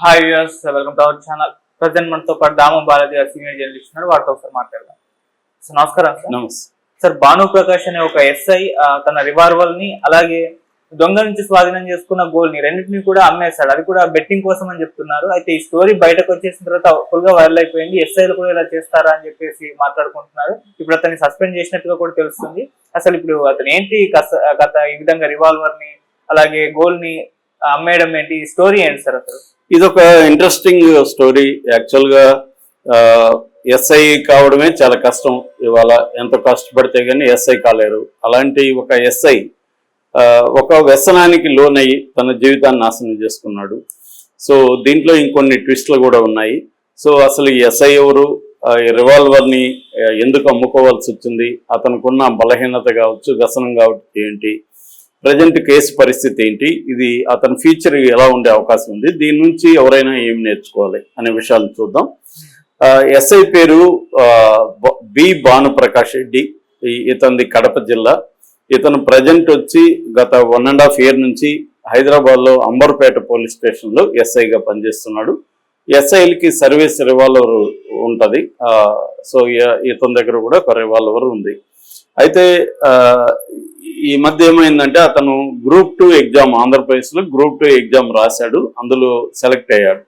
Hi viewers welcome to our channel present మనతో పాటు దామం బాలాజీ గారు సీనియర్ జర్నలిస్ట్ ఉన్నారు. వారితో ఒకసారి మాట్లాడదాం. సో నమస్కారం సార్ నమస్తే. సార్ భాను ప్రకాష్ అనే ఒక ఎస్ఐ తన రివాల్వర్ని అలాగే దొంగ నుంచి స్వాధీనం చేసుకున్న గోల్ని రెండింటిని కూడా అమ్మేశాడు. అది కూడా బెట్టింగ్ కోసం అని చెప్తున్నారు. అయితే ఈ స్టోరీ బయటకు వచ్చేసిన తర్వాత ఫుల్గా వైరల్ అయిపోయింది. ఎస్ఐలు కూడా ఇలా చేస్తారా అని చెప్పేసి మాట్లాడుకుంటున్నారు. ఇప్పుడు అతన్ని సస్పెండ్ చేసినట్టుగా కూడా తెలుస్తుంది. అసలు ఇప్పుడు అతను ఏంటి? గత ఈ విధంగా రివాల్వర్ని అలాగే గోల్ని అమ్మేయడం ఏంటి? స్టోరీ ఏంటి సార్ అసలు? ఇదొక ఇంట్రెస్టింగ్ స్టోరీ యాక్చువల్గా ఎస్ఐ కావడమే చాలా కష్టం. ఇవాళ ఎంతో కష్టపడితే కానీ ఎస్ఐ కాలేరు. అలాంటి ఒక ఎస్ఐ ఒక వ్యసనానికి లోనయ్యి తన జీవితాన్ని నాశనం చేసుకున్నాడు. సో దీంట్లో ఇంకొన్ని ట్విస్ట్లు కూడా ఉన్నాయి. సో అసలు ఈ ఎస్ఐ ఎవరు? ఈ రివాల్వర్ని ఎందుకు అమ్ముకోవాల్సి వచ్చింది? అతనుకున్న బలహీనత కావచ్చు వ్యసనం కావచ్చు ఏంటి? ప్రజెంట్ కేసు పరిస్థితి ఏంటి? ఇది అతని ఫ్యూచర్ ఎలా ఉండే అవకాశం ఉంది? దీని నుంచి ఎవరైనా ఏం నేర్చుకోవాలి అనే విషయాలు చూద్దాం. ఎస్ఐ పేరు బి భానుప్రకాష్ రెడ్డి. ఈ- ఇతనిది కడప జిల్లా. ఇతను ప్రజెంట్ వచ్చి గత వన్ అండ్ హాఫ్ ఇయర్ నుంచి హైదరాబాద్లో అంబర్పేట పోలీస్ స్టేషన్లో ఎస్ఐగా పనిచేస్తున్నాడు. ఎస్ఐలకి సర్వీస్ రివాల్వర్ ఉంటుంది. సో ఇతని దగ్గర కూడా ఒక రివాల్వర్ ఉంది. అయితే ఈ మధ్య ఏమైందంటే అతను గ్రూప్ టూ ఎగ్జామ్ ఆంధ్రప్రదేశ్లో గ్రూప్ టూ ఎగ్జామ్ రాశాడు. అందులో సెలెక్ట్ అయ్యాడు.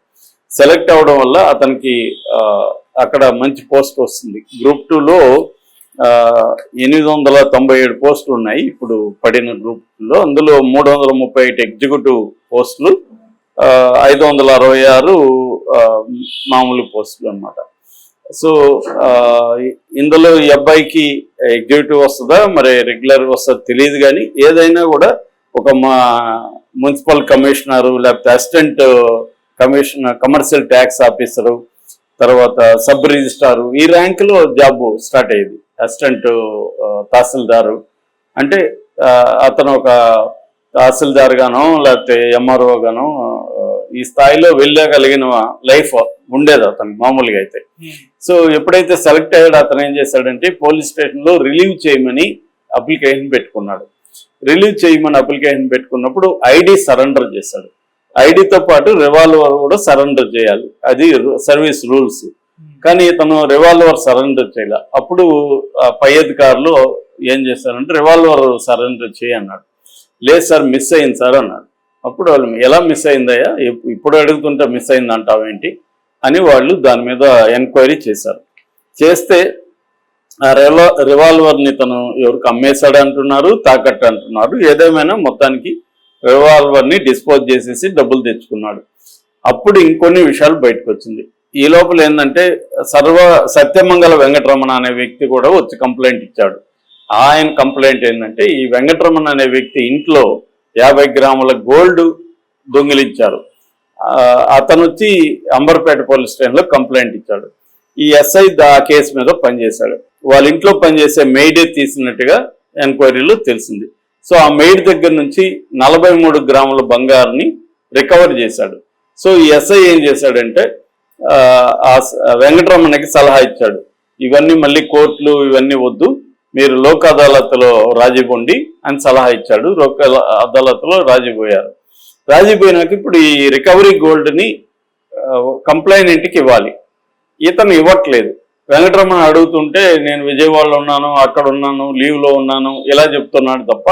సెలెక్ట్ అవడం వల్ల అతనికి అక్కడ మంచి పోస్ట్ వస్తుంది. గ్రూప్ టూలో ఎనిమిది వందల తొంభై ఏడు పోస్టులు ఉన్నాయి. ఇప్పుడు పడిన గ్రూప్లో అందులో మూడు వందల ముప్పై ఎయిట్ ఎగ్జిక్యూటివ్ పోస్టులు ఐదు వందల అరవై ఆరు మామూలు పోస్టులు అన్నమాట. సో ఇందులో ఈ అబ్బాయికి ఎగ్జిక్యూటివ్ వస్తుందా? మరి రెగ్యులర్ వస్తుందో తెలియదు కానీ ఏదైనా కూడా ఒక మా మున్సిపల్ కమిషనరు లేకపోతే assistant commissioner commercial tax officer తర్వాత సబ్ రిజిస్ట్రారు ఈ ర్యాంకులో జాబ్ స్టార్ట్ అయ్యేది. అసిస్టెంట్ తహసీల్దారు. అంటే అతను ఒక తహసీల్దార్ గానో లేకపోతే ఎంఆర్ఓ గానో ఈ స్థాయిలో వెళ్ళగలిగిన లైఫ్ ఉండేది అతను మామూలుగా అయితే. Hmm. సో ఎప్పుడైతే సెలెక్ట్ అయ్యాడో అతను ఏం చేశాడంటే పోలీస్ స్టేషన్లో రిలీవ్ చేయమని అప్లికేషన్ పెట్టుకున్నాడు. రిలీవ్ చేయమని అప్లికేషన్ పెట్టుకున్నప్పుడు ఐడి సరెండర్ చేశాడు. ఐడితో పాటు రివాల్వర్ కూడా సరెండర్ చేయాలి. అది సర్వీస్ రూల్స్. కానీ ఇతను రివాల్వర్ సరెండర్ చేయలే. అప్పుడు ఆ పై అధికారులు ఏం చేశారంటే రివాల్వర్ సరెండర్ చేయి అన్నాడు. లేదు సార్ మిస్ అయింది సార్ అన్నాడు. అప్పుడు వాళ్ళు ఎలా మిస్ అయిందయ్యా? ఇప్- ఇప్పుడు అడుగుతుంటే మిస్ అయింది అంటావేంటి అని వాళ్ళు దాని మీద ఎంక్వైరీ చేశారు. చేస్తే ఆ రివా రివాల్వర్ని తను ఎవరికి అమ్మేశాడు అంటున్నారు తాకట్టు అంటున్నారు ఏదేమైనా మొత్తానికి రివాల్వర్ని డిస్పోజ్ చేసేసి డబ్బులు తెచ్చుకున్నాడు. అప్పుడు ఇంకొన్ని విషయాలు బయటకు వచ్చింది ఈ లోపల ఏంటంటే సర్వ సత్యమంగళ వెంకటరమణ అనే వ్యక్తి కూడా వచ్చి కంప్లైంట్ ఇచ్చాడు. ఆయన కంప్లైంట్ ఏంటంటే ఈ వెంకటరమణ అనే వ్యక్తి ఇంట్లో యాభై గ్రాముల గోల్డ్ దొంగిలించారు. అతను వచ్చి అంబర్పేట పోలీస్ స్టేషన్లో కంప్లైంట్ ఇచ్చాడు. ఈ ఎస్ఐ ఆ కేసు మీద పనిచేశాడు. వాళ్ళ ఇంట్లో పనిచేసే మెయిడే తీసినట్టుగా ఎంక్వైరీలో తెలిసింది. సో ఆ మెయిడ్ దగ్గర నుంచి నలభై మూడు గ్రాముల బంగారుని రికవర్ చేశాడు. సో ఈ ఎస్ఐ ఏం చేశాడంటే ఆ, వెంకటరమణకి సలహా ఇచ్చాడు. ఇవన్నీ మళ్ళీ కోర్టులు ఇవన్నీ వద్దు. మీరు లోక్ అదాలత్లో రాజీ పొండి అని సలహా ఇచ్చాడు. లోక్ అదాలత్లో రాజీ రాజీపోయినాక రాజీ పోయినాక ఇప్పుడు ఈ రికవరీ గోల్డ్ని కంప్లైనెంట్కి ఇవ్వాలి. ఇతను ఇవ్వట్లేదు. వెంకటరమణ అడుగుతుంటే నేను విజయవాడలో ఉన్నాను అక్కడ ఉన్నాను లీవ్లో ఉన్నాను ఇలా చెప్తున్నాడు తప్ప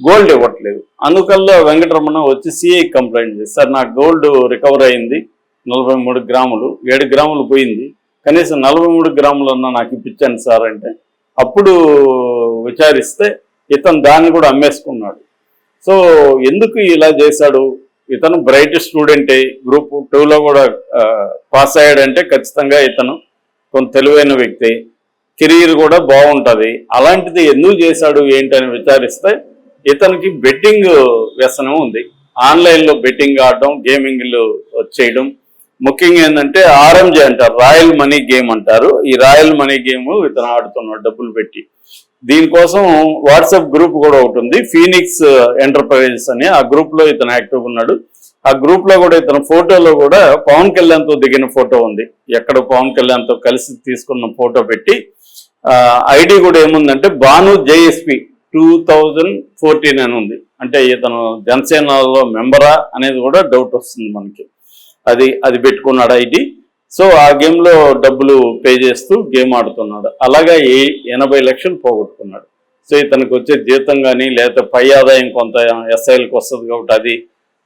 గోల్డ్ ఇవ్వట్లేదు. అందుకల్లా వెంకటరమణ వచ్చి సిఐ కంప్లైంట్ చేసి సార్ నాకు గోల్డ్ రికవర్ అయింది నలభై మూడు గ్రాములు ఏడు గ్రాములు పోయింది. కనీసం నలభై మూడు గ్రాములన్నా నాకు ఇప్పించండి సార్ అంటే అప్పుడు విచారిస్తే ఇతను దాన్ని కూడా అమ్మేసుకున్నాడు. సో ఎందుకు ఇలా చేశాడు? ఇతను బ్రైట్ స్టూడెంటే గ్రూప్ టూలో కూడా పాస్ అయ్యాడంటే ఖచ్చితంగా ఇతను కొంత తెలివైన వ్యక్తి. కెరీర్ కూడా బాగుంటుంది. అలాంటిది ఎందుకు చేశాడు ఏంటని విచారిస్తే ఇతనికి బెట్టింగ్ వ్యసనం ఉంది. ఆన్లైన్లో బెట్టింగ్ ఆడడం గేమింగ్లు చేయడం. ముఖ్యంగా ఏంటంటే ఆర్ఎంజే అంటారు రాయల్ మనీ గేమ్ అంటారు. ఈ రాయల్ మనీ గేమ్ ఇతను ఆడుతున్నాడు డబ్బులు పెట్టి. దీనికోసం వాట్సాప్ గ్రూప్ కూడా ఒకటి ఉంది ఫీనిక్స్ ఎంటర్ప్రైజెస్ అని. ఆ గ్రూప్లో ఇతను యాక్టివ్ ఉన్నాడు. ఆ గ్రూప్లో కూడా ఇతను ఫోటోలో కూడా పవన్ కళ్యాణ్తో దిగిన ఫోటో ఉంది. ఎక్కడ పవన్ కళ్యాణ్తో కలిసి తీసుకున్న ఫోటో పెట్టి. ఐడి కూడా ఏముందంటే Bhanu JSP two thousand fourteen అని ఉంది. అంటే ఇతను జనసేనలో మెంబరా అనేది కూడా డౌట్ వస్తుంది మనకి. అది అది పెట్టుకున్నాడు ఐడి సో ఆ గేమ్లో డబ్బులు పే చేస్తూ గేమ్ ఆడుతున్నాడు. అలాగా ఏ ఎనభై లక్షలు పోగొట్టుకున్నాడు. సో ఇతనికి వచ్చే జీతం కానీ లేదా పై ఆదాయం కొంత ఎస్ఐలకు వస్తుంది కాబట్టి అది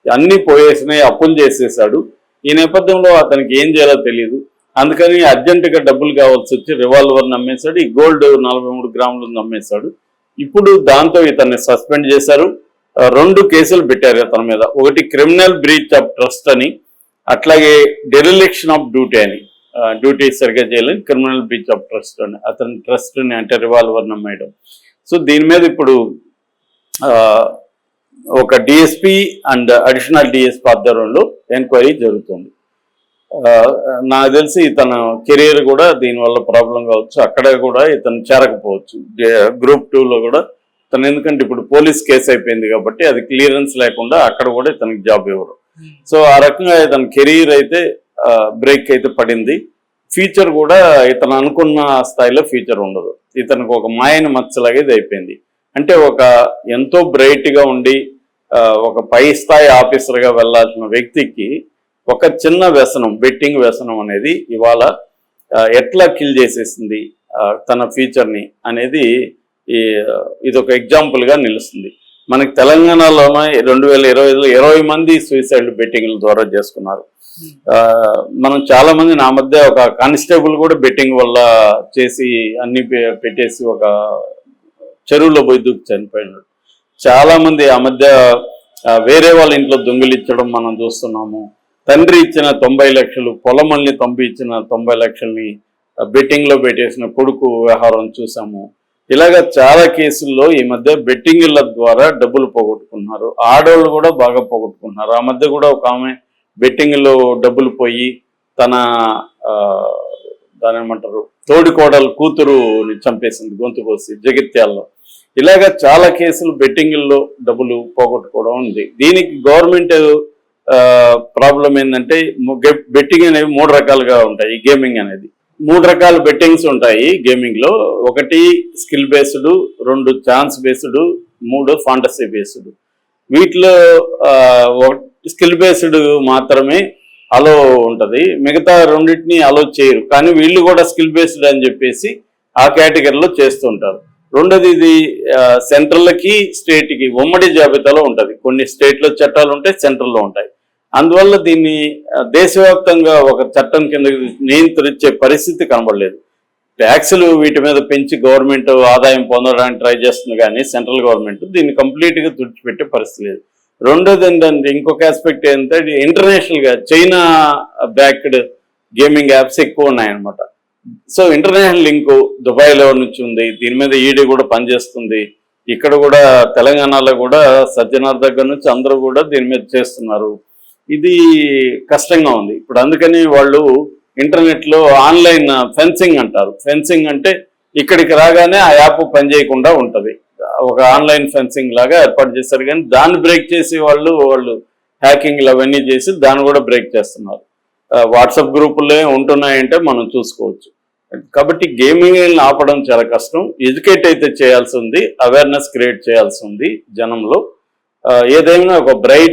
అన్ని పోయేసినాయి అప్పులు చేసేసాడు. ఈ నేపథ్యంలో అతనికి ఏం చేయాలో తెలియదు అందుకని అర్జెంటుగా డబ్బులు కావాల్సి వచ్చి రివాల్వర్ని అమ్మేశాడు ఈ గోల్డ్ నలభై మూడు గ్రాములు అమ్మేశాడు ఇప్పుడు దాంతో ఇతన్ని సస్పెండ్ చేశారు. రెండు కేసులు పెట్టారు అతని మీద. ఒకటి క్రిమినల్ బ్రీచ్ ఆఫ్ ట్రస్ట్ అని అట్లాగే డెరిలిక్షన్ ఆఫ్ డ్యూటీ అని డ్యూటీ సరిగ్గా చేయలేని క్రిమినల్ బ్రీచ్ ఆఫ్ ట్రస్ట్ అని అతని ట్రస్ట్ని అంటే రివాల్వర్ నమ్మేయడం సో దీని మీద ఇప్పుడు ఒక డిఎస్పి అండ్ అడిషనల్ డిఎస్పి ఆధ్వర్యంలో ఎంక్వైరీ జరుగుతుంది. నాకు తెలిసి ఇతను కెరీర్ కూడా దీనివల్ల ప్రాబ్లం కావచ్చు. అక్కడ కూడా ఇతను చేరకపోవచ్చు. గ్రూప్ టూలో కూడా తను ఎందుకంటే ఇప్పుడు పోలీస్ కేసు అయిపోయింది కాబట్టి అది క్లియరెన్స్ లేకుండా అక్కడ కూడా ఇతనికి జాబ్ ఇవ్వరు. సో ఆ రకంగా ఇతని కెరీర్ అయితే బ్రేక్ అయితే పడింది. ఫ్యూచర్ కూడా ఇతను అనుకున్న స్థాయిలో ఫ్యూచర్ ఉండదు. ఇతనికి ఒక మాయని మచ్చలాగా ఇది అయిపోయింది. అంటే ఒక ఎంతో బ్రైట్గా ఉండి ఒక పై స్థాయి ఆఫీసర్గా వెళ్ళాల్సిన వ్యక్తికి ఒక చిన్న వ్యసనం బెట్టింగ్ వ్యసనం అనేది ఇవాళ ఎట్లా కిల్ చేసేసింది తన ఫ్యూచర్ని అనేది ఈ ఇది ఒక ఎగ్జాంపుల్గా నిలుస్తుంది. మనకి తెలంగాణలోనే రెండు వేల ఇరవై ఐదులో ఇరవై మంది సూసైడ్ బెట్టింగ్ల ద్వారా చేసుకున్నారు. ఆ, మనం చాలా మంది నా మధ్య ఒక కానిస్టేబుల్ కూడా బెట్టింగ్ వల్ల చేసి అన్ని పెట్టేసి ఒక చెరువులో పోయి దూకి చనిపోయినాడు. చాలా మంది ఆ మధ్య వేరే వాళ్ళ ఇంట్లో దొంగిలించడం మనం చూస్తున్నాము. తండ్రి ఇచ్చిన తొంభై లక్షలు పొలమల్ని తంబి ఇచ్చిన తొంభై లక్షల్ని బెట్టింగ్లో పెట్టేసిన కొడుకు వ్యవహారం చూసాము. ఇలాగ చాలా కేసుల్లో ఈ మధ్య బెట్టింగ్ల ద్వారా డబ్బులు పోగొట్టుకున్నారు. ఆడవాళ్ళు కూడా బాగా పోగొట్టుకున్నారు. ఆ మధ్య కూడా ఒక ఆమె బెట్టింగ్లో డబ్బులు పోయి తన ఆ, దాని ఏమంటారు తోడికోడలు కూతురుని చంపేసింది గొంతు కోసి జగిత్యాల్లో. ఇలాగ చాలా కేసులు బెట్టింగ్ల్లో డబ్బులు పోగొట్టుకోవడం ఉంది. దీనికి గవర్నమెంట్ ప్రాబ్లం ఏంటంటే బెట్టింగ్ అనేవి మూడు రకాలుగా ఉంటాయి. గేమింగ్ అనేది. మూడు రకాల బెట్టింగ్స్ ఉంటాయి గేమింగ్లో. ఒకటి స్కిల్ బేస్డ్ రెండు ఛాన్స్ బేస్డ్ మూడు ఫాంటసీ బేస్డ్. వీటిలో స్కిల్ బేస్డ్ మాత్రమే అలో ఉంటుంది. మిగతా రెండింటిని అలో చేయరు. కానీ వీళ్ళు కూడా స్కిల్ బేస్డ్ అని చెప్పేసి ఆ కేటగిరీలో చేస్తుంటారు. రెండోది ఇది సెంట్రల్కి స్టేట్కి ఉమ్మడి జాబితాలో ఉంటుంది. కొన్ని స్టేట్లో చట్టాలు ఉంటాయి సెంట్రల్లో ఉంటాయి. అందువల్ల దీన్ని దేశవ్యాప్తంగా ఒక చట్టం కింద నియంత్రించే పరిస్థితి కనబడలేదు. ట్యాక్సులు వీటి మీద పెంచి గవర్నమెంట్ ఆదాయం పొందడానికి ట్రై చేస్తుంది కానీ సెంట్రల్ గవర్నమెంట్ దీన్ని కంప్లీట్గా తుడిచిపెట్టే పరిస్థితి లేదు. రెండోది ఏంటంటే ఇంకొక ఆస్పెక్ట్ ఏంటంటే ఇంటర్నేషనల్గా చైనా బ్యాక్డ్ గేమింగ్ యాప్స్ ఎక్కువ ఉన్నాయన్నమాట. సో ఇంటర్నేషనల్ లింక్ దుబాయ్లో నుంచి ఉంది. దీని మీద ఈడీ కూడా పనిచేస్తుంది. ఇక్కడ కూడా తెలంగాణలో కూడా సజ్జనార్ దగ్గర నుంచి అందరూ కూడా దీని మీద చేస్తున్నారు. ఇది కష్టంగా ఉంది. ఇప్పుడు అందుకని వాళ్ళు ఇంటర్నెట్లో ఆన్లైన్ ఫెన్సింగ్ అంటారు. ఫెన్సింగ్ అంటే ఇక్కడికి రాగానే ఆ యాప్ పనిచేయకుండా ఉంటుంది. ఒక ఆన్లైన్ ఫెన్సింగ్ లాగా ఏర్పాటు చేశారు కానీ దాన్ని బ్రేక్ చేసి వాళ్ళు వాళ్ళు హ్యాకింగ్లు అవన్నీ చేసి దాన్ని కూడా బ్రేక్ చేస్తున్నారు. వాట్సాప్ గ్రూపుల్లో ఉంటున్నాయంటే మనం చూసుకోవచ్చు. కాబట్టి గేమింగ్ని ఆపడం చాలా కష్టం. ఎడ్యుకేట్ అయితే చేయాల్సి ఉంది. అవేర్నెస్ క్రియేట్ చేయాల్సి ఉంది జనంలో. ఏదైనా ఒక బ్రైట్